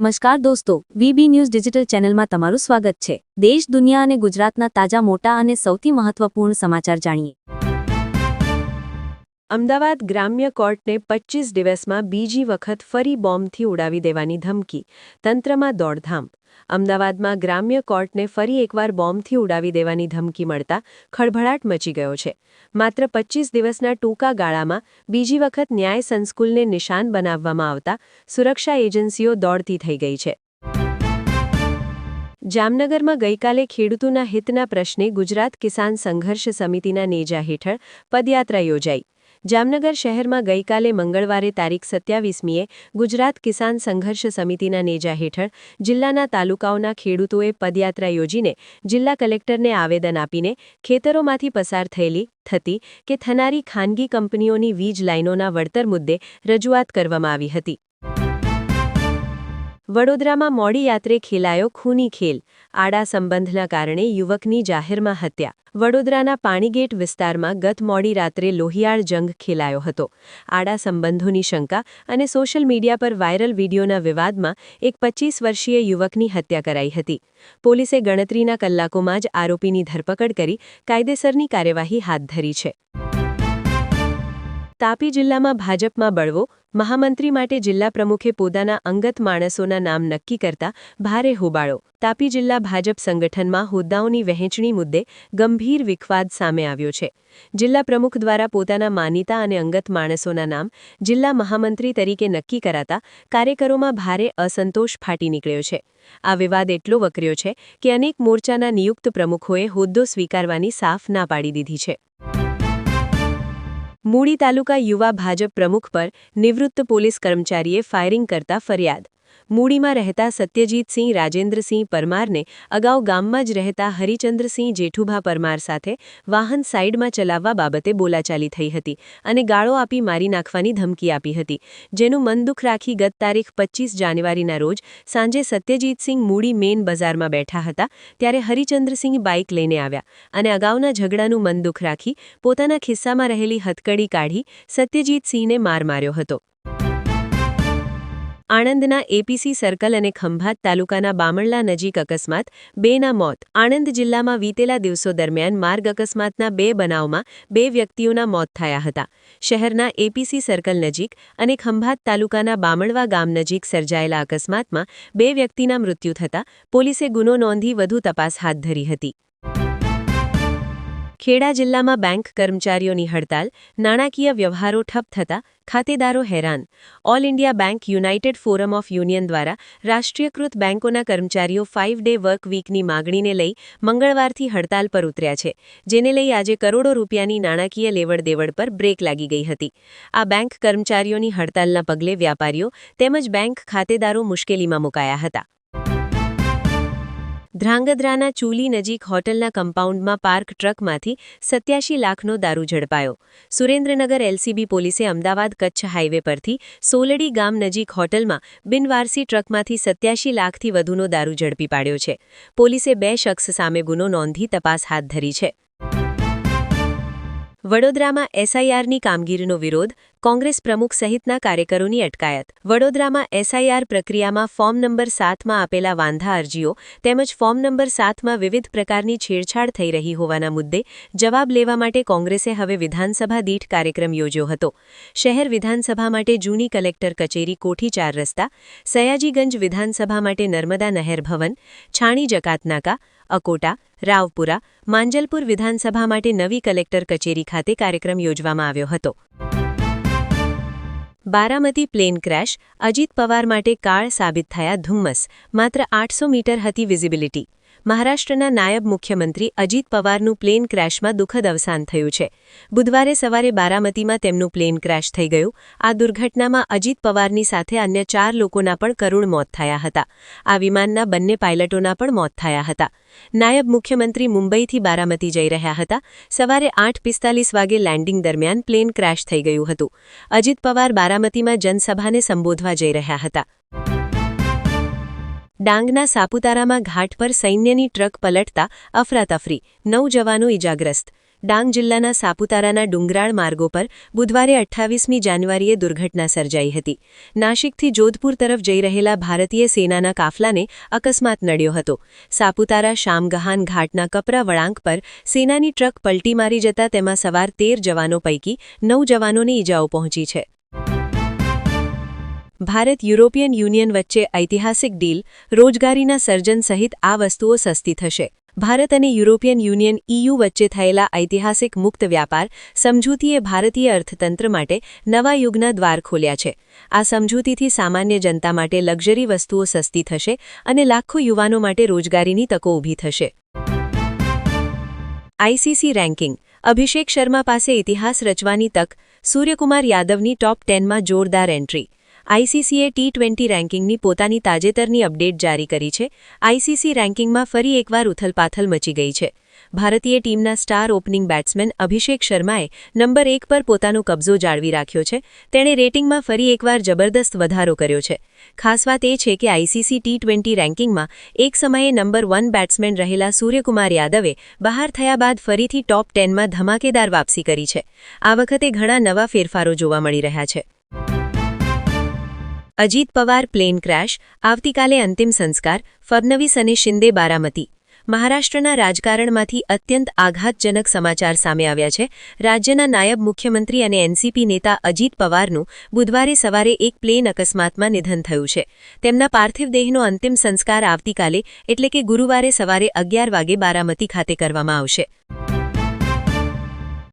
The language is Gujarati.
નમસ્કાર દોસ્તો, વીબી ન્યૂઝ ડિજિટલ ચેનલમાં તમારું સ્વાગત છે. દેશ, દુનિયા અને ગુજરાતના તાજા, મોટા અને સૌથી મહત્વપૂર્ણ સમાચાર જાણીએ. અમદાવાદ ગ્રામ્ય કોર્ટને પચ્ચીસ દિવસમાં બીજી વખત ફરી બોમ્બથી ઉડાવી દેવાની ધમકી, તંત્રમાં દોડધામ. અમદાવાદમાં ગ્રામ્ય કોર્ટને ફરી એકવાર બોમ્બથી ઉડાવી દેવાની ધમકી મળતા ખળભળાટ મચી ગયો છે. માત્ર પચ્ચીસ દિવસના ટૂંકા ગાળામાં બીજી વખત ન્યાય સંસ્કુલને નિશાન બનાવવામાં આવતા સુરક્ષા એજન્સીઓ દોડતી થઈ ગઈ છે. જામનગરમાં ગઈકાલે ખેડૂતોના હિતના પ્રશ્ને ગુજરાત કિસાન સંઘર્ષ સમિતિના નેજા હેઠળ પદયાત્રા યોજાઈ. જામનગર શહેરમાં ગઈકાલે મંગળવારે તારીખ સત્યાવીસમીએ ગુજરાત કિસાન સંઘર્ષ સમિતિના નેજા હેઠળ જિલ્લાના તાલુકાઓના ખેડૂતોએ પદયાત્રા યોજીને જિલ્લા કલેક્ટરને આવેદન આપીને ખેતરોમાંથી પસાર થયેલી, થતી કે થનારી ખાનગી કંપનીઓની વીજ લાઇનોના વળતર મુદ્દે રજૂઆત કરવામાં આવી હતી. વડોદરામાં મોડી યાત્રે ખેલાયો ખૂની ખેલ, આડા સંબંધના કારણે યુવકની જાહેરમાં હત્યા. વડોદરાના પાણીગેટ વિસ્તારમાં ગત મોડી રાત્રે લોહિયાળ જંગ ખેલાયો હતો. આડા સંબંધોની શંકા અને સોશિયલ મીડિયા પર વાયરલ વીડિયોના વિવાદમાં એક પચીસ વર્ષીય યુવકની હત્યા કરાઈ હતી. પોલીસે ગણતરીના કલાકોમાં જ આરોપીની ધરપકડ કરી કાયદેસરની કાર્યવાહી હાથ ધરી છે. તાપી જિલ્લામાં ભાજપમાં બળવો મહામંત્રી માટે જિલ્લા પ્રમુખે પોતાના અંગત માણસોના નામ નક્કી કરતા ભારે હોબાળો. તાપી જિલ્લા ભાજપ સંગઠનમાં હોદ્દાઓની વહેંચણી મુદ્દે ગંભીર વિખવાદ સામે આવ્યો છે. જિલ્લા પ્રમુખ દ્વારા પોતાના માનીતા અને અંગત માણસોના નામ જિલ્લા મહામંત્રી તરીકે નક્કી કરાતા કાર્યકરોમાં ભારે અસંતોષ ફાટી નીકળ્યો છે. આ વિવાદ એટલો વકર્યો છે કે અનેક મોરચાના નિયુક્ત પ્રમુખોએ હોદ્દો સ્વીકારવાની સાફ ના પાડી દીધી છે. મૂડી તાલુકા યુવા ભાજપ પ્રમુખ પર નિવૃત્ત પોલીસ કર્મચારીએ ફાયરિંગ કરતા ફરિયાદ. મૂડીમાં રહેતા સત્યજીતસિંહ રાજેન્દ્રસિંહ પરમારને અગાઉ ગામમાં જ રહેતા હરિચંદ્રસિંહ જેઠુભા પરમાર સાથે વાહન સાઇડમાં ચલાવવા બાબતે બોલાચાલી થઈ હતી અને ગાળો આપી મારી નાખવાની ધમકી આપી હતી, જેનું મનદુખ રાખી ગત તારીખ પચીસ જાન્યુઆરીના રોજ સાંજે સત્યજીતસિંહ મૂડી મેન બજારમાં બેઠા હતા, ત્યારે હરિચંદ્રસિંહ બાઇક લઈને આવ્યા અને અગાઉના ઝઘડાનું મનદુખ રાખી પોતાના ખિસ્સામાં રહેલી હથકડી કાઢી સત્યજીતસિંહને માર માર્યો હતો. આણંદના એપીસી સર્કલ અને ખંભાત તાલુકાના બામણલા નજીક અકસ્માત, બેના મોત. આણંદ જિલ્લામાં વીતેલા દિવસો દરમિયાન માર્ગ અકસ્માતના બે બનાવમાં બે વ્યક્તિઓના મોત થયા હતા. શહેરના એપીસી સર્કલ નજીક અને ખંભાત તાલુકાના બામણવા ગામ નજીક સર્જાયેલા અકસ્માતમાં બે વ્યક્તિના મૃત્યુ થતાં પોલીસે ગુનો નોંધી વધુ તપાસ હાથ ધરી હતી. ખેડા જિલ્લામાં બેંક કર્મચારીઓની હડતાલ નાણાકીય વ્યવહારો ઠપ થતા ખાતેદારો હેરાન. All India bank united forum of union દ્વારા રાષ્ટ્રીયકૃત બેંકોના કર્મચારીઓ ફાઇવ ડે વર્ક વીકની માગણીને લઈ મંગળવારથી હડતાલ પર ઉતર્યા છે, જેને લઈ આજે કરોડો રૂપિયાની નાણાકીય લેવડ દેવડ પર બ્રેક લાગી ગઈ હતી. આ બેંક કર્મચારીઓની હડતાલના પગલે વ્યાપારીઓ તેમજ બેંક ખાતેદારો મુશ્કેલીમાં મુકાયા હતા. ધ્રાંગધ્રાના ચૂલી નજીક હોટલના કમ્પાઉન્ડમાં પાર્ક ટ્રકમાંથી સત્યાશી લાખનો દારૂ ઝડપાયો. સુરેન્દ્રનગર એલસીબી પોલીસે અમદાવાદ કચ્છ હાઇવે પરથી સોલડી ગામ નજીક હોટલમાં બિનવારસી ટ્રકમાંથી સત્યાશી લાખથી વધુનો દારૂ ઝડપી પાડ્યો છે. પોલીસે બે શખ્સ સામે ગુનો નોંધી તપાસ હાથ ધરી છે. વડોદરામાં એસઆઈઆરની કામગીરીનો વિરોધ કોંગ્રેસ પ્રમુખ સહિતના કાર્યકરોની અટકાયત. વડોદરામાં એસઆઈઆર પ્રક્રિયામાં ફોર્મ નંબર સાતમાં આપેલા વાંધા અરજીઓ તેમજ ફોર્મ નંબર સાતમાં વિવિધ પ્રકારની છેડછાડ થઈ રહી હોવાના મુદ્દે જવાબ લેવા માટે કોંગ્રેસે હવે વિધાનસભા દીઠ કાર્યક્રમ યોજ્યો હતો. શહેર વિધાનસભા માટે જૂની કલેક્ટર કચેરી કોઠી ચાર રસ્તા, સયાજીગંજ વિધાનસભા માટે નર્મદા નહેર ભવન, છાણી જકાતનાકા, અકોટા, રાવપુરા, માંજલપુર વિધાનસભા માટે નવી કલેક્ટર કચેરી ખાતે કાર્યક્રમ યોજવામાં આવ્યો હતો. બારામતી પ્લેન ક્રેશ અજીત પવાર માટે કાળ સાબિત થયા ધુમ્મસ, માત્ર આઠસો મીટર હતી વિઝિબિલિટી. મહારાષ્ટ્રના નાયબ મુખ્યમંત્રી અજીત પવારનું પ્લેન ક્રેશમાં દુઃખદ અવસાન થયું છે. બુધવારે સવારે બારામતીમાં તેમનું પ્લેન ક્રેશ થઈ ગયું. આ દુર્ઘટનામાં અજીત પવારની સાથે અન્ય ચાર લોકોના પણ કરુણ મોત થયા હતા. આ વિમાનના બંને પાયલટોના પણ મોત થયા હતા. નાયબ મુખ્યમંત્રી મુંબઈથી બારામતી જઈ રહ્યા હતા. સવારે આઠ પિસ્તાલીસ વાગે લેન્ડિંગ દરમિયાન પ્લેન ક્રેશ થઈ ગયું હતું. અજીત પવાર બારામતીમાં જનસભાને સંબોધવા જઈ રહ્યા હતા. ડાંગના સાપુતારામાં ઘાટ પર સૈન્યની ટ્રક પલટતા અફરાતફરી નવ જવાનો ઇજાગ્રસ્ત ડાંગ જિલ્લાના સાપુતારાના ડુંગરાળ માર્ગો પર બુધવારે અઠ્ઠાવીસમી જાન્યુઆરીએ દુર્ઘટના સર્જાઈ હતી. નાશિકથી જોધપુર તરફ જઈ રહેલા ભારતીય સેનાના કાફલાને અકસ્માત નડ્યો હતો. સાપુતારા શામગહાન ઘાટના કપરા વળાંક પર સેનાની ટ્રક પલટી મારી જતા તેમાં સવાર તેર જવાનો પૈકી નવ જવાનોને ઈજાઓ પહોંચી છે. ભારત યુરોપિયન યુનિયન વચ્ચે ઐતિહાસિક ડીલ, રોજગારીના સર્જન સહિત આ વસ્તુઓ સસ્તી થશે. ભારત અને યુરોપિયન યુનિયન ઇયુ વચ્ચે થયેલા ઐતિહાસિક મુક્ત વ્યાપાર, સમજૂતીએ ભારતીય અર્થતંત્ર માટે નવા યુગના દ્વાર ખોલ્યા છે. આ સમજૂતીથી સામાન્ય જનતા માટે લક્ઝરી વસ્તુઓ સસ્તી થશે અને લાખો યુવાનો માટે રોજગારીની તકો ઊભી થશે. ICC ranking. અભિષેક શર્મા પાસે ઇતિહાસ રચવાની તક, સૂર્યકુમાર યાદવની ટોપ ટેનમાં જોરદાર એન્ટ્રી. આઈસીસીએ ટી ટ્વેન્ટી રેન્કિંગની પોતાની તાજેતરની અપડેટ જારી કરી છે. આઈસીસી રેન્કિંગમાં ફરી એકવાર ઉથલપાથલ મચી ગઈ છે. ભારતીય ટીમના સ્ટાર ઓપનિંગ બેટ્સમેન અભિષેક શર્માએ નંબર એક પર પોતાનો કબજો જાળવી રાખ્યો છે. તેણે રેટિંગમાં ફરી એકવાર જબરદસ્ત વધારો કર્યો છે. ખાસ વાત એ છે કે આઈસીસી ટી ટ્વેન્ટી રેન્કિંગમાં એક સમયે નંબર વન બેટ્સમેન રહેલા સૂર્યકુમાર યાદવે બહાર થયા બાદ ફરીથી ટોપ ટેનમાં ધમાકેદાર વાપસી કરી છે. આ વખતે ઘણા નવા ફેરફારો જોવા મળી રહ્યા છે. અજીત પવાર પ્લેન ક્રેશ, આવતીકાલે અંતિમ સંસ્કાર ફડનવીસ અને શિંદે બારામતી. મહારાષ્ટ્રના રાજકારણમાંથી અત્યંત આઘાતજનક સમાચાર સામે આવ્યા છે. રાજ્યના નાયબ મુખ્યમંત્રી અને એનસીપી નેતા અજીત પવારનું બુધવારે સવારે એક પ્લેન અકસ્માતમાં નિધન થયું છે. તેમના પાર્થિવ દેહનો અંતિમ સંસ્કાર આવતીકાલે, એટલે કે ગુરુવારે સવારે અગિયાર વાગે બારામતી ખાતે કરવામાં આવશે.